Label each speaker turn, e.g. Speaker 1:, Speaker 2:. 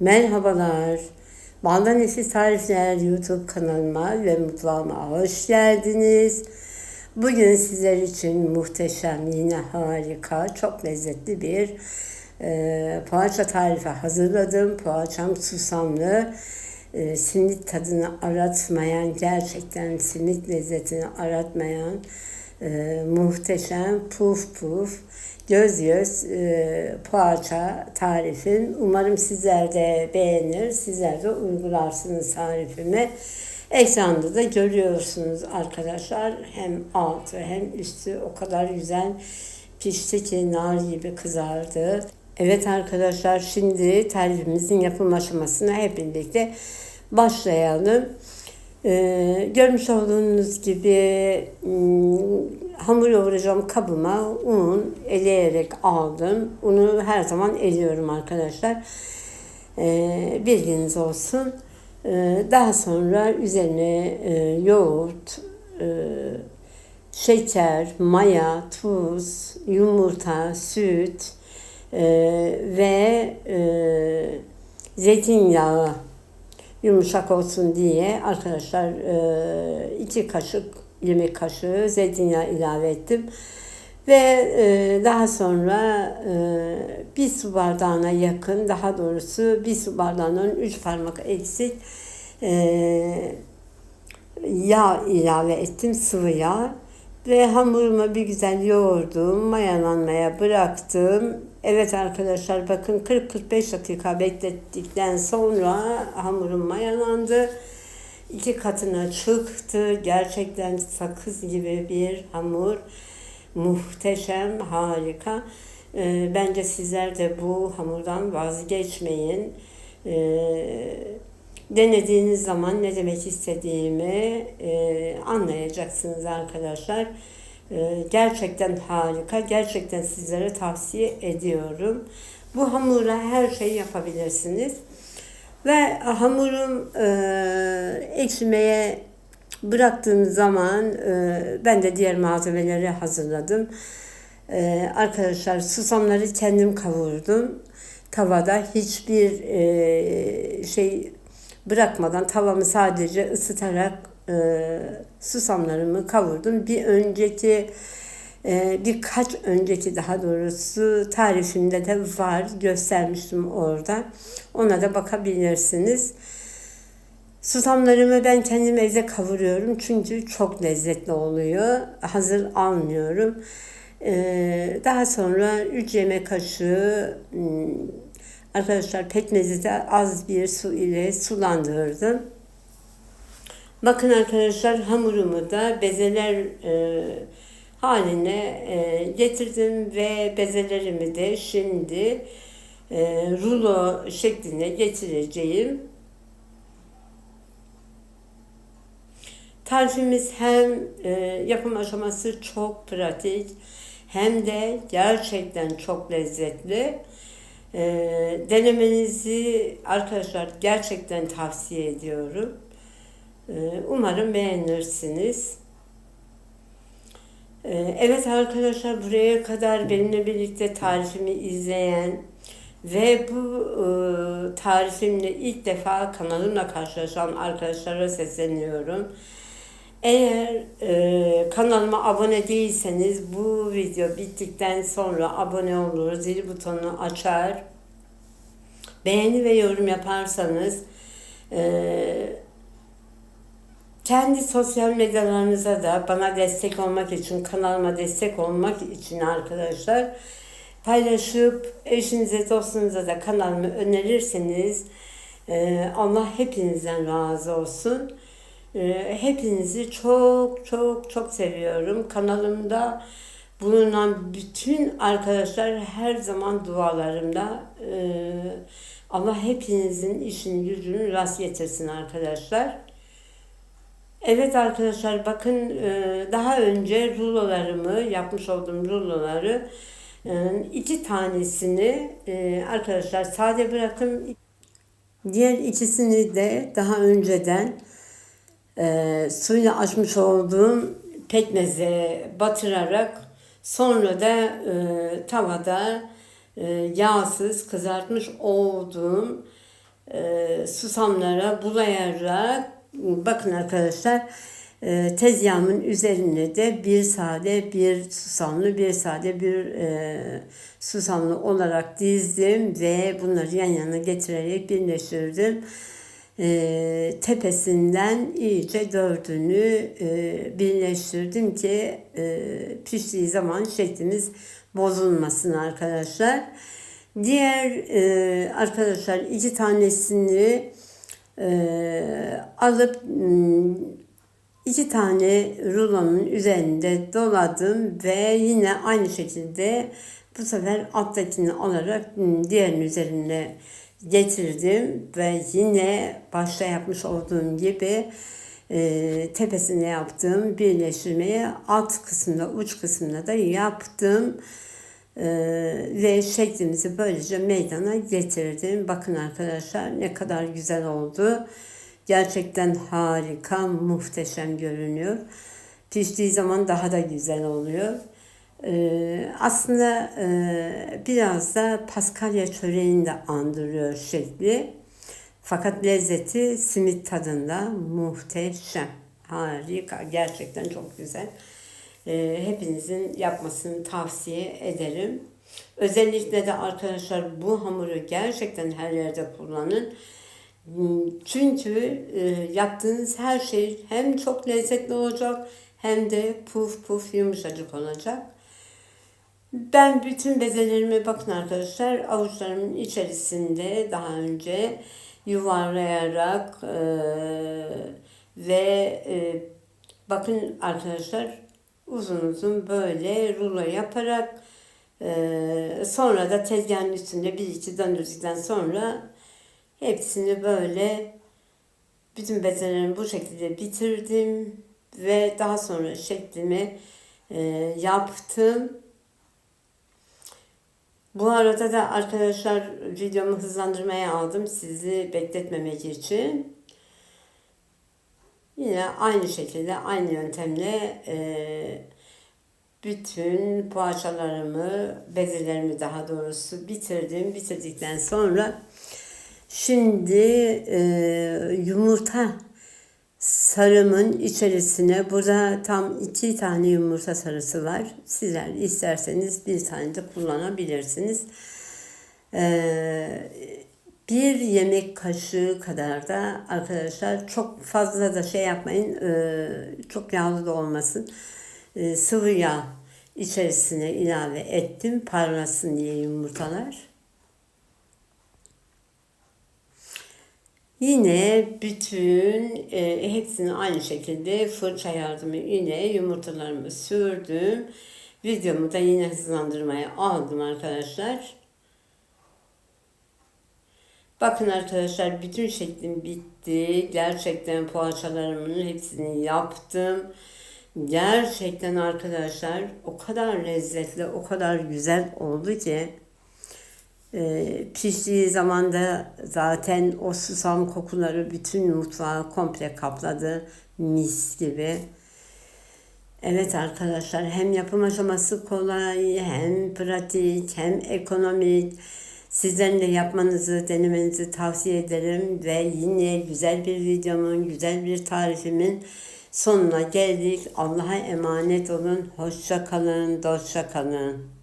Speaker 1: Merhabalar. Baldan Nefis Tarifler YouTube kanalıma ve mutfağıma hoş geldiniz. Bugün sizler için muhteşem, yine harika, çok lezzetli bir e, poğaça tarifi hazırladım. Poğaçam susamlı, e, simit tadını aratmayan, gerçekten simit lezzetini aratmayan e, muhteşem puf puf göz göz e, poğaça tarifim. Umarım sizler de beğenir, sizler de uygularsınız tarifimi. Ekranda da görüyorsunuz arkadaşlar. Hem altı hem üstü o kadar güzel pişti ki nar gibi kızardı. Evet arkadaşlar şimdi tarifimizin yapım aşamasına hep birlikte başlayalım. Ee, görmüş olduğunuz gibi hmm, hamur yoğuracağım kabıma un eleyerek aldım. Unu her zaman eliyorum arkadaşlar. Ee, bilginiz olsun. Ee, daha sonra üzerine e, yoğurt, e, şeker, maya, tuz, yumurta, süt e, ve zeytinyağı yumuşak olsun diye arkadaşlar e, iki kaşık yemek kaşığı zeytinyağı ilave ettim. Ve e, daha sonra e, bir su bardağına yakın, daha doğrusu bir su bardağının üç parmak eksik yağ ilave ettim, sıvı yağ. Ve hamurumu bir güzel yoğurdum, mayalanmaya bıraktım. Evet arkadaşlar bakın 40-45 dakika beklettikten sonra hamurum mayalandı. İki katına çıktı. Gerçekten sakız gibi bir hamur. Muhteşem, harika. Ee, bence sizler de bu hamurdan vazgeçmeyin. Ee, denediğiniz zaman ne demek istediğimi e, anlayacaksınız arkadaşlar. E, gerçekten harika. Gerçekten sizlere tavsiye ediyorum. Bu hamura her şeyi yapabilirsiniz. Ve hamurum e, ekşimeye bıraktığım zaman e, ben de diğer malzemeleri hazırladım. E, arkadaşlar susamları kendim kavurdum. Tavada hiçbir e, şey bırakmadan tavamı sadece ısıtarak e, susamlarımı kavurdum. Bir önceki e, birkaç önceki daha doğrusu tarifinde de var göstermiştim orada. Ona da bakabilirsiniz. Susamlarımı ben kendim evde kavuruyorum çünkü çok lezzetli oluyor. Hazır almıyorum. Ee, daha sonra 3 yemek kaşığı hmm, Arkadaşlar pekmezi de az bir su ile sulandırdım. Bakın arkadaşlar hamurumu da bezeler e, haline e, getirdim ve bezelerimi de şimdi e, rulo şekline getireceğim. Tarifimiz hem e, yapım aşaması çok pratik hem de gerçekten çok lezzetli. E, denemenizi arkadaşlar gerçekten tavsiye ediyorum. E, umarım beğenirsiniz. E, evet arkadaşlar buraya kadar benimle birlikte tarifimi izleyen ve bu e, tarifimle ilk defa kanalımla karşılaşan arkadaşlara sesleniyorum. Eğer e, kanalıma abone değilseniz bu video bittikten sonra abone olur, zil butonunu açar, beğeni ve yorum yaparsanız e, kendi sosyal medyalarınıza da bana destek olmak için, kanalıma destek olmak için arkadaşlar paylaşıp eşinize, dostunuza da kanalımı önerirseniz e, Allah hepinizden razı olsun. Ee, hepinizi çok çok çok seviyorum. Kanalımda bulunan bütün arkadaşlar her zaman dualarımda. Ee, Allah hepinizin işini gücünü rast getirsin arkadaşlar. Evet arkadaşlar bakın e, daha önce rulolarımı yapmış olduğum ruloları e, iki tanesini e, arkadaşlar sade bırakın. Diğer ikisini de daha önceden e, suyla açmış olduğum pekmeze batırarak sonra da e, tavada e, yağsız kızartmış olduğum e, susamlara bulayarak bakın arkadaşlar e, tezgahımın üzerine de bir sade bir susamlı bir sade bir e, susamlı olarak dizdim ve bunları yan yana getirerek birleştirdim. E, tepesinden iyice dördünü e, birleştirdim ki e, piştiği zaman şeklimiz bozulmasın arkadaşlar. Diğer e, arkadaşlar iki tanesini e, alıp m, iki tane rulonun üzerinde doladım ve yine aynı şekilde bu sefer alttakini alarak m, diğerinin üzerine getirdim ve yine başta yapmış olduğum gibi e, tepesine yaptığım birleştirmeyi alt kısmında uç kısmında da yaptım. Ee, ve şeklimizi böylece meydana getirdim. Bakın arkadaşlar ne kadar güzel oldu. Gerçekten harika, muhteşem görünüyor. Piştiği zaman daha da güzel oluyor. Ee, aslında e, biraz da paskalya çöreğini de andırıyor şekli. Fakat lezzeti simit tadında muhteşem. Harika, gerçekten çok güzel. Ee, hepinizin yapmasını tavsiye ederim. Özellikle de arkadaşlar bu hamuru gerçekten her yerde kullanın. Çünkü e, yaptığınız her şey hem çok lezzetli olacak hem de puf puf yumuşacık olacak. Ben bütün bezelerime bakın arkadaşlar avuçlarımın içerisinde daha önce yuvarlayarak e, ve e, bakın arkadaşlar uzun uzun böyle rulo yaparak e, sonra da tezgahın üstünde bir iki döndürdükten sonra hepsini böyle bütün bezelerimi bu şekilde bitirdim ve daha sonra şeklimi e, yaptım. Bu arada da arkadaşlar videomu hızlandırmaya aldım sizi bekletmemek için. Yine aynı şekilde aynı yöntemle e, bütün poğaçalarımı, bezelerimi daha doğrusu bitirdim. Bitirdikten sonra şimdi e, yumurta sarımın içerisine burada tam iki tane yumurta sarısı var. Sizler isterseniz bir tane de kullanabilirsiniz. Ee, bir yemek kaşığı kadar da arkadaşlar çok fazla da şey yapmayın. E, çok yağlı da olmasın. E, sıvı yağ içerisine ilave ettim. Parlasın diye yumurtalar. Yine bütün e, hepsini aynı şekilde fırça yardımı ile yumurtalarımı sürdüm. Videomu da yine hızlandırmaya aldım arkadaşlar. Bakın arkadaşlar bütün şeklim bitti. Gerçekten poğaçalarımın hepsini yaptım. Gerçekten arkadaşlar o kadar lezzetli, o kadar güzel oldu ki e, piştiği zaman da zaten o susam kokuları bütün mutfağı komple kapladı. Mis gibi. Evet arkadaşlar hem yapım aşaması kolay hem pratik hem ekonomik. Sizlerin de yapmanızı, denemenizi tavsiye ederim ve yine güzel bir videomun, güzel bir tarifimin sonuna geldik. Allah'a emanet olun. Hoşça kalın, dostça kalın.